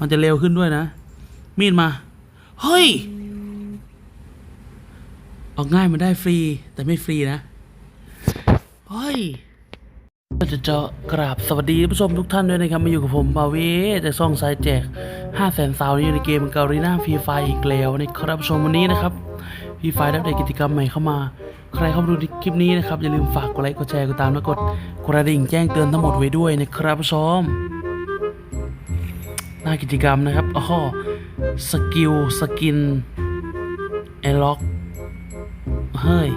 มันจะเร็วขึ้นด้วยนะ มีดมา เฮ้ย ออกง่ายมันได้ฟรี แต่ไม่ฟรีนะ เฮ้ยก็จะเจาะกราบสวัสดีท่านผู้ชมทุกท่านด้วยนะครับ มาอยู่กับผมบาเวแต่ซ่องสายแจก5แสนสาวนี้อยู่ในเกมเกาหลีหน้าฟรีไฟอีกแล้วนะครับผู้ชมวันนี้นะครับฟรีไฟได้อัปเดตกิจกรรมใหม่เข้ามา ใครเข้ามาดูคลิปนี้นะครับ อย่าลืมฝากกดไลค์กดแชร์กดตามและกดกระดิ่งแจ้งเตือนทั้งหมดไว้ด้วยนะครับผู้ชม น้ากิจกรรมนะครับอ๋อสกิล สกินไอล็อก เฮ้ย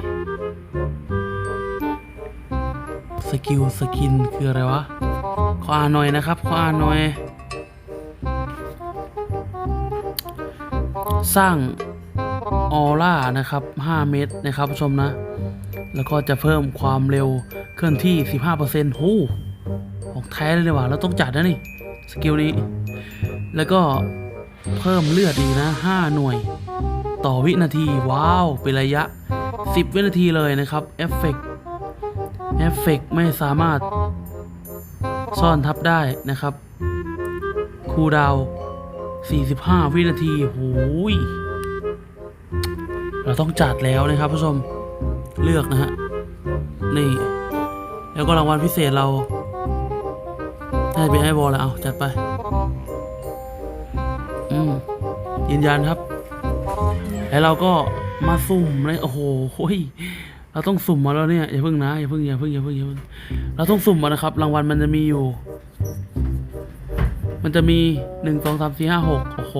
สกิล สกิน คืออะไรวะ ขออ่านหน่อยนะครับ ขออ่านหน่อย สร้างออร่านะครับ 5 เมตรนะครับผู้ชมนะ แล้วก็จะเพิ่มความเร็วเคลื่อนที่ 15%โหของแท้เลยดีกว่าเราต้องจัดนะนี่ สกิลนี้ แล้วก็เพิ่มเลือดอีกนะ 5 หน่วย ต่อวินาที ว้าว เป็นระยะ 10 วินาทีเลยนะครับเอฟเฟกต์เอฟเฟกต์ไม่สามารถ ซ่อนทับได้นะครับคูดาว 45 วินาทีโหยเราต้องจัดแล้วนะครับผู้ชม เลือกนะฮะ นี่ แล้วก็รางวัลพิเศษเรา ให้เป็นไอวอลแล้วเอาจัดไปอืมยืนยันครับ แล้วเราก็มาสุ่มเลยโอ้โหโอ้ยเราต้องสุ่มมาแล้วเนี่ยอย่าเพิ่งนะอย่าเพิ่งอย่าเพิ่งอย่าเพิ่งอย่าเพิ่งเราต้องสุ่มมานะครับ รางวัลมันจะมีอยู่ มันจะมีหนึ่งสองสามสี่ห้าหกโอ้โห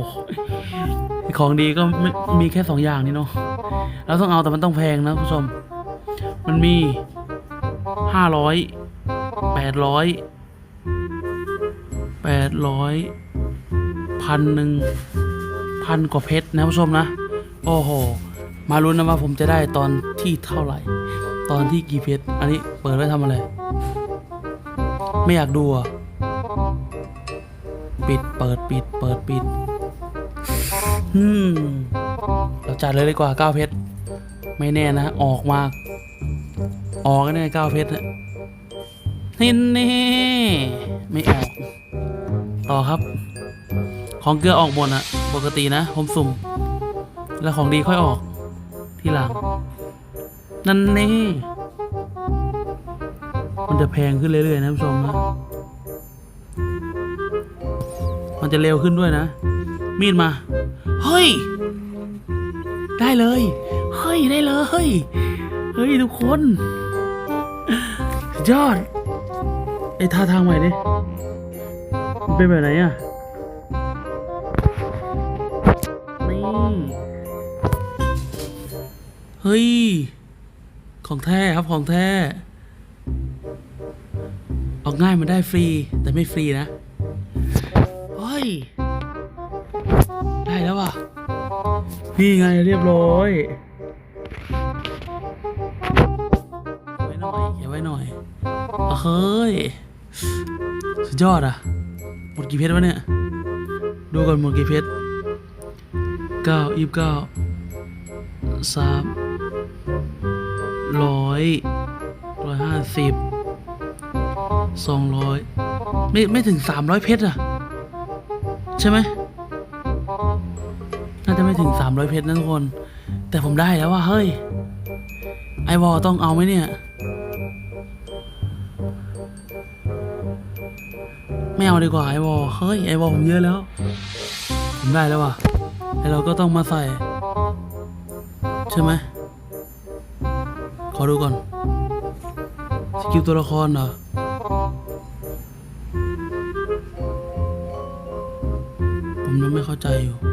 ของดีก็ไม่มีแค่สองอย่างนี่เนาะเราต้องเอาแต่มันต้องแพงนะผู้ชม มันมีห้าร้อยแปดร้อย แปดร้อยพันหนึ่งพันกว่าเพชรนะผู้ชมนะ โอ้โห มาลุ้นนะว่าผมจะได้ตอนที่เท่าไหร่ ตอนที่กี่เพชร อันนี้เปิดไว้ทำอะไร ไม่อยากดูอะ ปิดเปิดปิดเปิดปิดอืมเราจัดเลยดีกว่าเก้าเพชร ไม่แน่นะ ออกมา ออกแน่เก้าเพชรนะนี่ไม่ออก ต่อครับ ของเกลือออกหมดอะปกตินะผมสุ่ม แล้วของดีค่อยออก ที่หลัง นั่นนี่มันจะแพงขึ้นเรื่อยๆนะผู้ชมนะมันจะเร็วขึ้นด้วยนะ มีดมา เฮ้ย ได้เลย เฮ้ย ได้เลย เฮ้ยทุกคนยอด ไอ้ท่าทางใหม่ดิ เป็นแบบไหนอะนี่ เฮ้ย ของแท้ครับของแท้ ออกง่ายมันได้ฟรี แต่ไม่ฟรีนะ เฮ้ย ได้แล้วว่ะ นี่ไงเรียบร้อยไว้หน่อยเก็บไว้หน่อย เฮ้ย สุดยอดอะ หมดกี่เพชรวะเนี่ย ดูก่อนหมดกี่เพชรเก้ายี่สิบเก้าสามร้อยร้อยห้าสิบสองร้อยไม่ไม่ถึงสามร้อยเพชรอะใช่ไหมน่าจะไม่ถึง300เพชรนะทุกคน แต่ผมได้แล้วว่าเฮ้ย ไอวอลต้องเอาไหมเนี่ย ไม่เอาดีกว่าไอวอลเฮ้ยไอวอลผมเยอะแล้วผมได้แล้วว่ะไอ้เราก็ต้องมาใส่ ใช่ไหมขอดูก่อน สกิลตัวละครเหรอผมยังไม่เข้าใจอยู่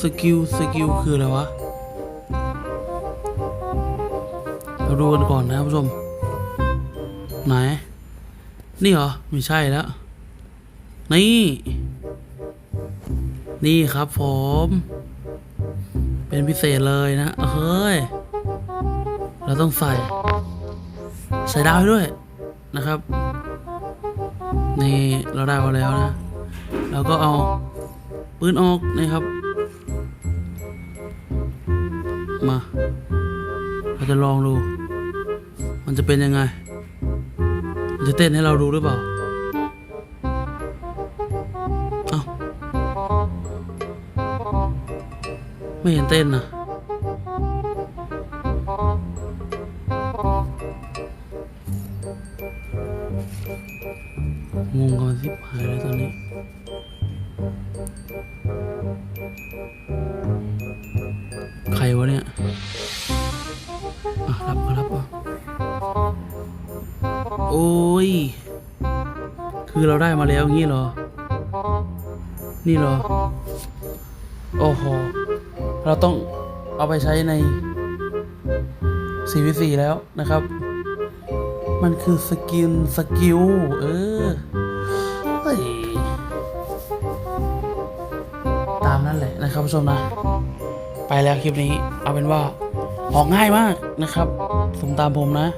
สกิลสกิลคืออะไรวะ เราดูกันก่อนนะผู้ชม ไหน นี่เหรอ ไม่ใช่แล้ว นี่ นี่ครับผม เป็นพิเศษเลยนะ เฮ้ย เราต้องใส่ ใส่ดาวให้ด้วยนะครับ นี่ เราได้มาแล้วนะเราก็เอาปืนออกนะครับ มา เราจะลองดู มันจะเป็นยังไง มันจะเต้นให้เราดูหรือเปล่า เอ้า ไม่เห็นเต้นนะงงกันสิบหายเลยตอนนี้ โอ้ย คือเราได้มาแล้วงี้เหรอ นี่เหรอ โอ้โห เราต้องเอาไปใช้ใน 4v4 แล้วนะครับ มันคือสกินสกิล เออเฮ้ยตามนั้นแหละนะครับผู้ชมนะ ไปแล้วคลิปนี้ เอาเป็นว่าออกง่ายมากนะครับสมตามผมนะ